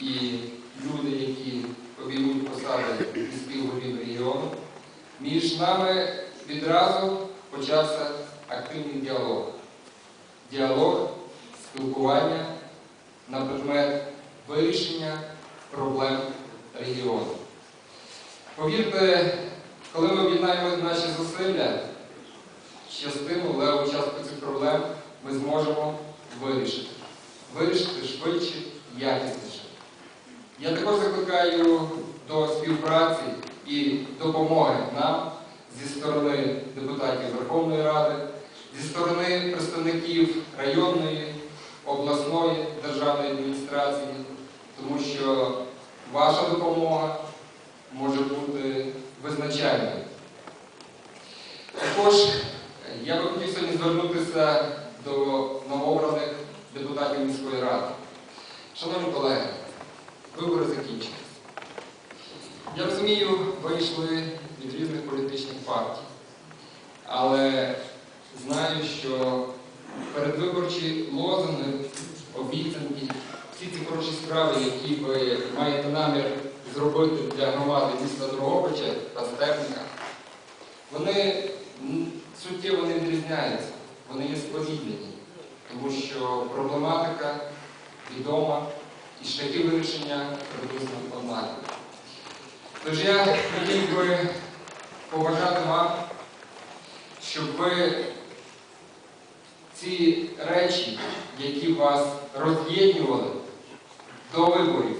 і люди, які обіймуть посади міських голів регіону, між нами відразу почався активний діалог. Діалог, спілкування на предмет вирішення проблем регіону. Повірте, коли ми об'єднаємо наші зусилля, частину леву частку цих проблем ми зможемо вирішити. Вирішити швидше, якісніше. Я також закликаю до співпраці і допомоги нам зі сторони депутатів Верховної Ради, зі сторони представників районної, обласної державної адміністрації, тому що ваша допомога може бути визначальною. Також я би хотів сьогодні звернутися до новообраних депутатів міської ради. Шановні колеги, розумію, ви йшли від різних політичних партій, але знаю, що передвиборчі лозунги, обіцянки, всі ці хороші справи, які ви маєте намір зробити для громади міста Дрогобича та Степника, вони суттєво не відрізняються, вони є сподібні, тому що проблематика відома і шляхи вирішення приблизно однакові. Тож я хотів би побажати вам, щоб ви ці речі, які вас роз'єднували до виборів,